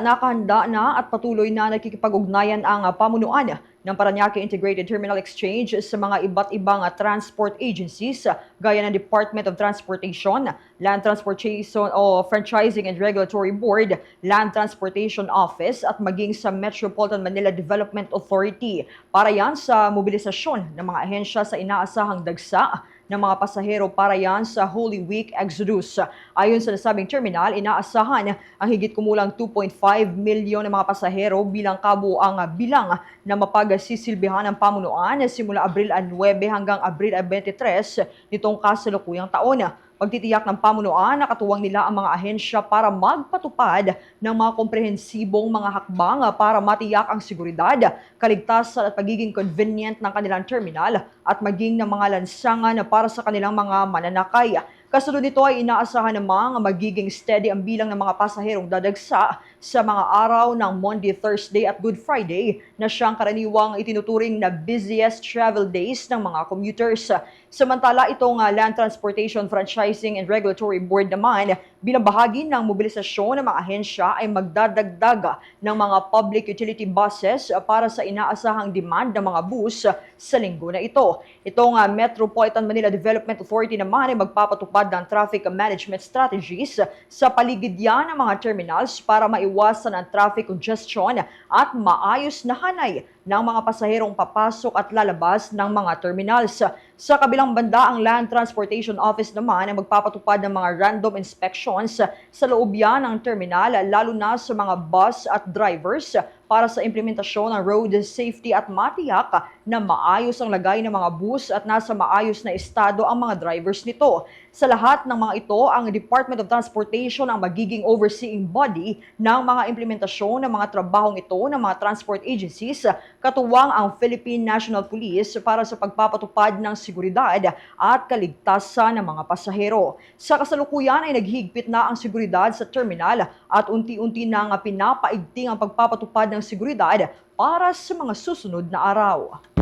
Nakahanda na at patuloy na nakikipag-ugnayan ang pamunuan ng Paranaque Integrated Terminal Exchange sa mga iba't ibang ah, transport agencies ah, gaya ng Department of Transportation, Land Transportation o Franchising and Regulatory Board, Land Transportation Office at maging sa Metropolitan Manila Development Authority para yan sa mobilisasyon ng mga ahensya sa inaasahang dagsa ng mga pasahero para yan sa Holy Week Exodus. Ayon sa nasabing terminal, inaasahan ang higit kumulang 2.5 milyon ng mga pasahero bilang kabuang bilang na mapagsisilbihan ng pamunuan simula Abril 9 hanggang Abril 23 nitong kasalukuyang taon. Pagtitiyak ng pamunuan, nakatuwang nila ang mga ahensya para magpatupad ng mga komprehensibong mga hakbang para matiyak ang seguridad, kaligtasan at pagiging convenient ng kanilang terminal at maging ng mga lansangan para sa kanilang mga mananakay. Kasunod nito ay inaasahan namang magiging steady ang bilang ng mga pasaherong dadagsa sa mga araw ng Monday, Thursday at Good Friday na siyang karaniwang itinuturing na busiest travel days ng mga commuters. Samantala, itong uh, Land Transportation And Regulatory Board naman bilang bahagi ng mobilisasyon ng mga ahensya ay magdadagdag ng mga public utility buses para sa inaasahang demand ng mga bus sa linggo na ito. Itong uh, Metropolitan Manila Development Authority naman ay magpapatupad ng traffic management strategies sa paligid yan ng mga terminals para maiwasan ang traffic congestion at maayos na hanay ng mga pasaherong papasok at lalabas ng mga terminals. Sa kabilang banda, ang Land Transportation Office naman ay magpapatupad ng mga random inspections sa loob yan ng terminal, lalo na sa mga bus at drivers para sa implementasyon ng road safety at matiyak na maayos ang lagay ng mga bus at nasa maayos na estado ang mga drivers nito. Sa lahat ng mga ito, ang Department of Transportation ang magiging overseeing body ng mga implementasyon ng mga trabahong ito ng mga transport agencies, katuwang ang Philippine National Police para sa pagpapatupad ng seguridad at kaligtasan ng mga pasahero. Sa kasalukuyan ay naghigpit na ang seguridad sa terminal at unti-unti nang pinapaigting ang pagpapatupad ng seguridad para sa mga susunod na araw.